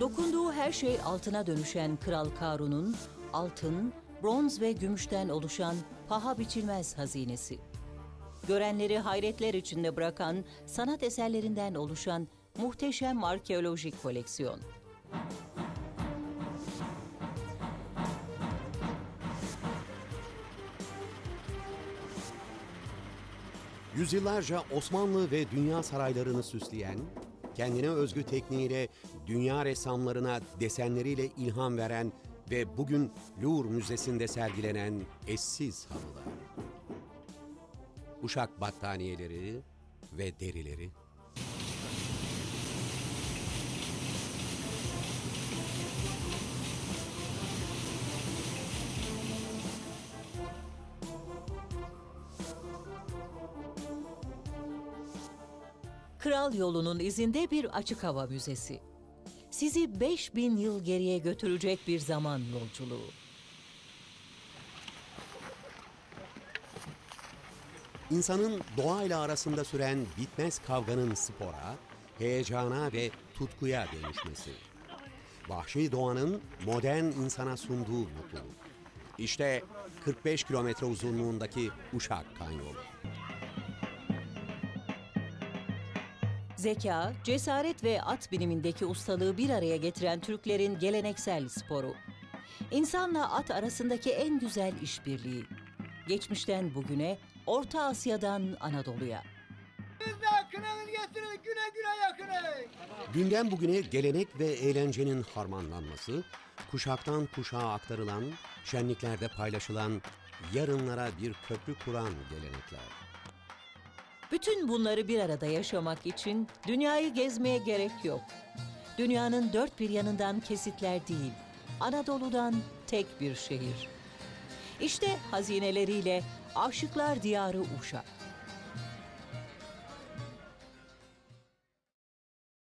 Dokunduğu her şey altına dönüşen Kral Karun'un altın, bronz ve gümüşten oluşan paha biçilmez hazinesi. Görenleri hayretler içinde bırakan sanat eserlerinden oluşan muhteşem arkeolojik koleksiyon. Yüzyıllarca Osmanlı ve dünya saraylarını süsleyen, kendine özgü tekniğiyle dünya ressamlarına desenleriyle ilham veren ve bugün Louvre Müzesi'nde sergilenen eşsiz halılar. Uşak battaniyeleri ve derileri, Kral yolunun izinde bir açık hava müzesi. Sizi 5000 yıl geriye götürecek bir zaman yolculuğu. insanın doğayla arasında süren bitmez kavganın spora, heyecana ve tutkuya dönüşmesi. Vahşi doğanın modern insana sunduğu mutluluk. İşte 45 kilometre uzunluğundaki Uşak Kanyonu. Zeka, cesaret ve at binimindeki ustalığı bir araya getiren Türklerin geleneksel sporu. İnsanla at arasındaki en güzel işbirliği. Geçmişten bugüne, Orta Asya'dan Anadolu'ya. Günden bugüne gelenek ve eğlencenin harmanlanması, kuşaktan kuşağa aktarılan, şenliklerde paylaşılan, yarınlara bir köprü kuran gelenekler. Bütün bunları bir arada yaşamak için dünyayı gezmeye gerek yok. Dünyanın dört bir yanından kesitler değil, Anadolu'dan tek bir şehir. İşte hazineleriyle Aşıklar Diyarı Uşak.